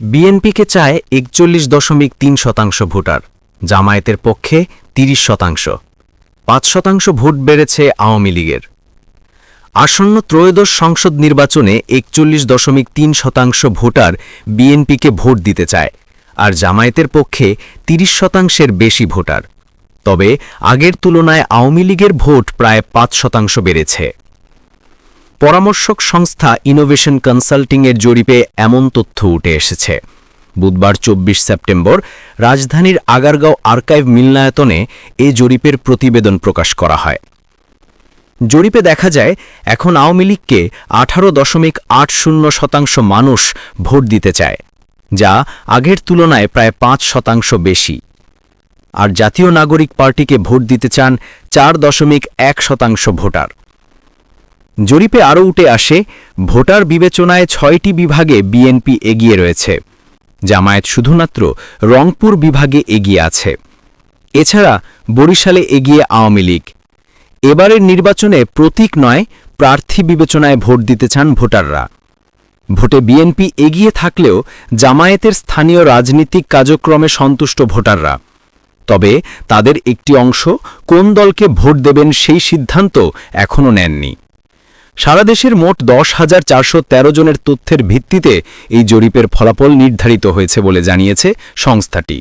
বিএনপিকে চায় একচল্লিশ দশমিক তিন শতাংশ ভোটার, জামায়াতের পক্ষে ৩০ শতাংশ। পাঁচ শতাংশ ভোট বেড়েছে আওয়ামী লীগের। আসন্ন ত্রয়োদশ সংসদ নির্বাচনে একচল্লিশ দশমিক তিন শতাংশ ভোটার বিএনপিকে ভোট দিতে চায় আর জামায়াতের পক্ষে ৩০ শতাংশের বেশি ভোটার। তবে আগের তুলনায় আওয়ামী লীগের ভোট প্রায় পাঁচ শতাংশ বেড়েছে। পরামর্শক সংস্থা ইনোভেশন কনসাল্টিংয়ের জরিপে এমন তথ্য উঠে এসেছে। বুধবার চব্বিশ সেপ্টেম্বর রাজধানীর আগারগাঁও আর্কাইভ মিলনায়তনে এ জরিপের প্রতিবেদন প্রকাশ করা হয়। জরিপে দেখা যায়, এখন আওয়ামী লীগকে আঠারো দশমিক আট শূন্য শতাংশ মানুষ ভোট দিতে চায়, যা আগের তুলনায় প্রায় পাঁচ শতাংশ বেশি। আর জাতীয় নাগরিক পার্টিকে ভোট দিতে চান চার দশমিক এক শতাংশ ভোটার। জরিপে আরও উঠে আসে, ভোটার বিবেচনায় ছয়টি বিভাগে বিএনপি এগিয়ে রয়েছে। জামায়াত শুধুমাত্র রংপুর বিভাগে এগিয়ে আছে। এছাড়া বরিশালে এগিয়ে আওয়ামী লীগ। এবারের নির্বাচনে প্রতীক নয়, প্রার্থী বিবেচনায় ভোট দিতে চান ভোটাররা। ভোটে বিএনপি এগিয়ে থাকলেও জামায়াতের স্থানীয় রাজনীতিক কার্যক্রমে সন্তুষ্ট ভোটাররা। তবে তাদের একটি অংশ কোন দলকে ভোট দেবেন সেই সিদ্ধান্ত এখনও নেননি। সারা দেশের মোট দশ হাজার চারশো তেরো জনের তথ্যের ভিত্তিতে এই জরিপের ফলাফল নির্ধারিত হয়েছে বলে জানিয়েছে সংস্থাটি।